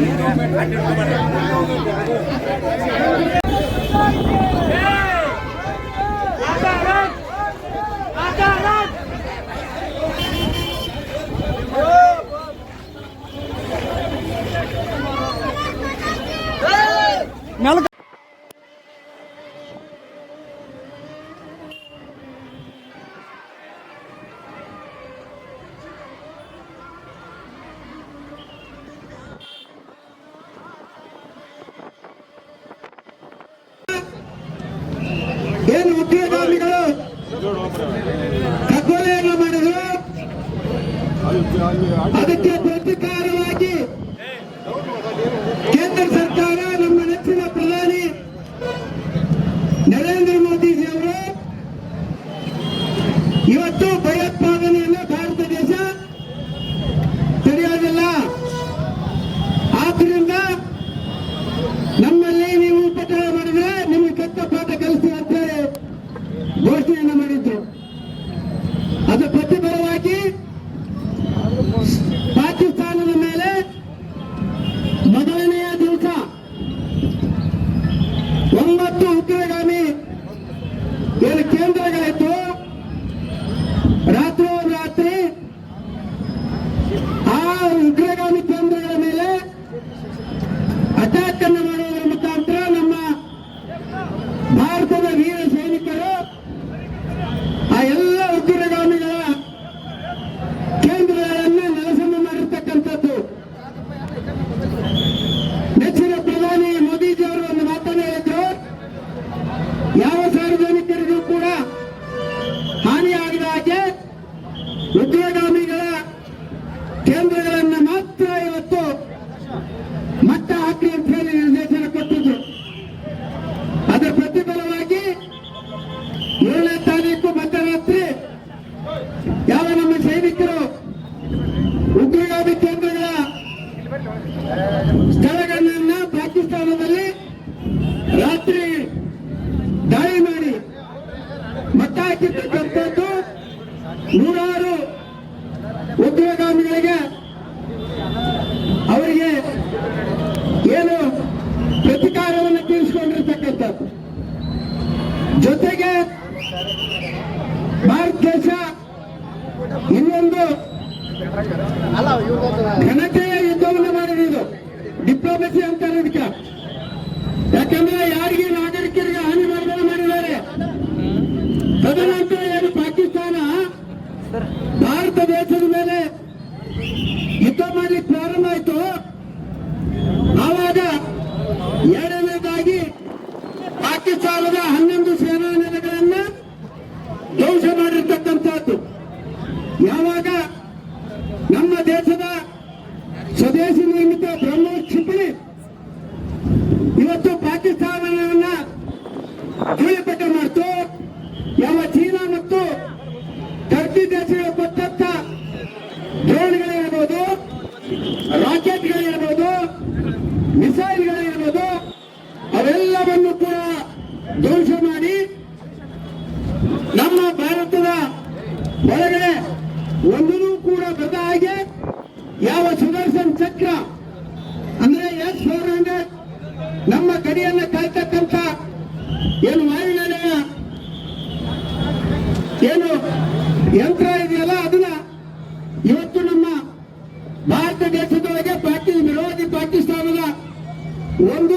అన్ని గవర్నమెంట్ అన్ని గవర్నమెంట్ ಅದಕ್ಕೆ ಪ್ರತಿಕಾರವಾಗಿ ಕೇಂದ್ರ ಸರ್ಕಾರ ನಮ್ಮ ನೆಚ್ಚಿನ ಪ್ರಧಾನಿ ನರೇಂದ್ರ ಮೋದಿಜಿ ಅವರು ಇವತ್ತು ಭಯೋತ್ಪಾದನೆಯನ್ನು ಭಾರತ ದೇಶ ತಡೆಯೋದಿಲ್ಲ ಆದ್ರಿಂದ ನಮ್ಮಲ್ಲಿ ನೀವು ಉಪಚಾರ ಮಾಡಿದ್ರೆ ನಿಮಗೆ ಕೆಟ್ಟ ಪಾಠ ಕಲಿಸಿ ಅಂತ ಘೋಷಣೆ Prata ಮಟ್ಟ ಹಾಕಿ ಅಂತ ಹೇಳಿ ನಿರ್ದೇಶನ ಕೊಟ್ಟಿದ್ರು. ಅದರ ಪ್ರತಿಫಲವಾಗಿ ಏಳನೇ ತಾರೀಕು ಮಧ್ಯರಾತ್ರಿ ಯಾವ ನಮ್ಮ ಸೈನಿಕರು ಉಗ್ರಗಾಮಿ ಕೇಂದ್ರಗಳ ಸ್ಥಳಗಳನ್ನ ಪಾಕಿಸ್ತಾನದಲ್ಲಿ ರಾತ್ರಿ ಒಂದೂ ಕೂಡ ಬರದ ಹಾಗೆ ಯಾವ ಸುದರ್ಶನ್ ಚಕ್ರ, ಅಂದ್ರೆ ಎಸ್ ಫೋರ್ ಹಂಡ್ರೆಡ್ ನಮ್ಮ ಕಡೆಯನ್ನ ಕಾಯ್ತಕ್ಕಂತ ಏನು ವಾಯುನೆಲೆಯ ಏನು ಯಂತ್ರ ಇದೆಯಲ್ಲ ಅದನ್ನ ಇವತ್ತು ನಮ್ಮ ಭಾರತ ದೇಶದೊಳಗೆ ಪಾಕಿ ವಿರೋಧಿ ಪಾಕಿಸ್ತಾನದ ಒಂದು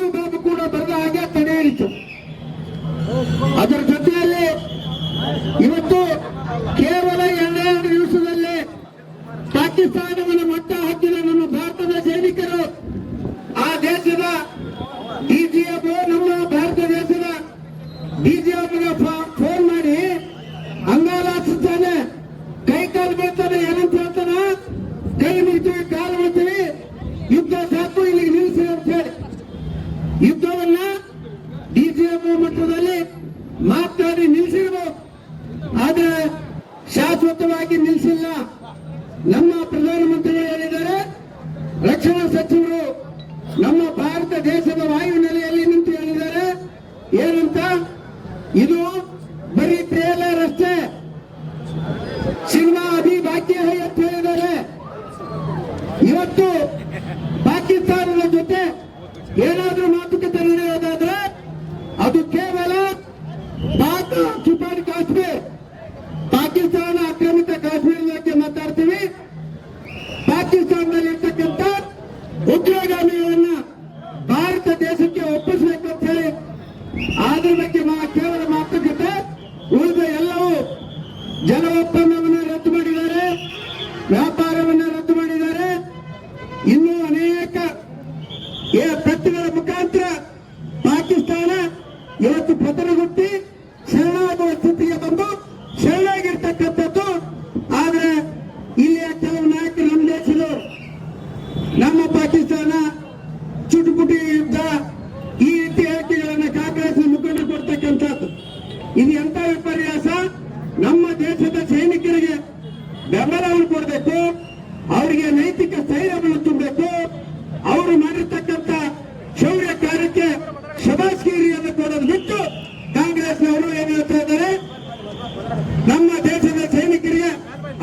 You've done a ಜಲ ಒಪ್ಪಂದವನ್ನು ಮಾಡಬೇಕು ಅವರಿಗೆ ನೈತಿಕ ಸ್ಥೈರ್ಯವನ್ನು ತುಂಬಬೇಕು. ಅವರು ಮಾಡಿರ್ತಕ್ಕಂಥ ಶೌರ್ಯ ಕಾರ್ಯಕ್ಕೆ ಶಬಾಸ್ಗಿರಿಯನ್ನು ಕೊಡೋದು ಬಿಟ್ಟು ಕಾಂಗ್ರೆಸ್ನವರು ಏನು ಹೇಳ್ತಾ ಇದ್ದಾರೆ? ನಮ್ಮ ದೇಶದ ಸೈನಿಕರಿಗೆ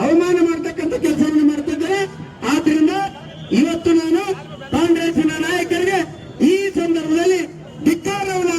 ಅವಮಾನ ಮಾಡ್ತಕ್ಕಂತ ಕೆಲಸವನ್ನು ಮಾಡ್ತಿದ್ದಾರೆ ಆದ್ರಿಂದ ಇವತ್ತು ನಾನು ಕಾಂಗ್ರೆಸ್ನ ನಾಯಕರಿಗೆ ಈ ಸಂದರ್ಭದಲ್ಲಿ ಧಿಕ್ಕಾರವನ್ನು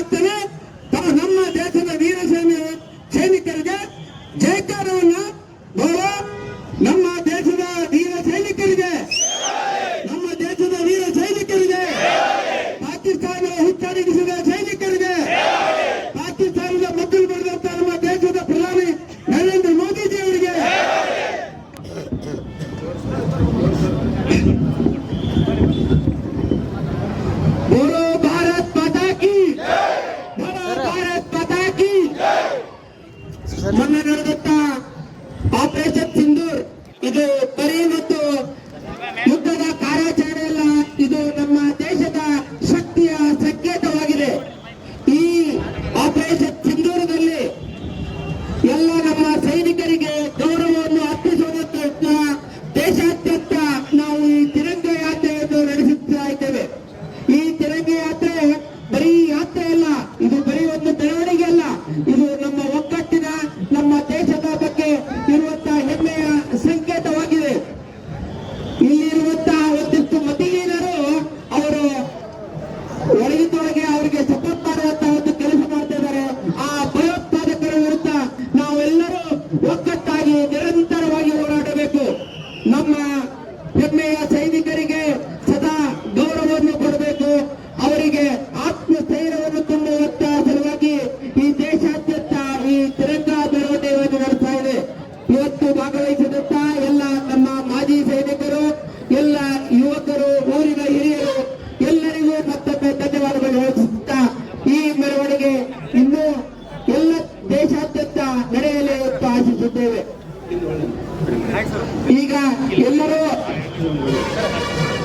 ಒಗ್ಗಟ್ಟಾಗಿ ನಿರಂತರವಾಗಿ ಹೋರಾಡಬೇಕು. ನಮ್ಮ acho que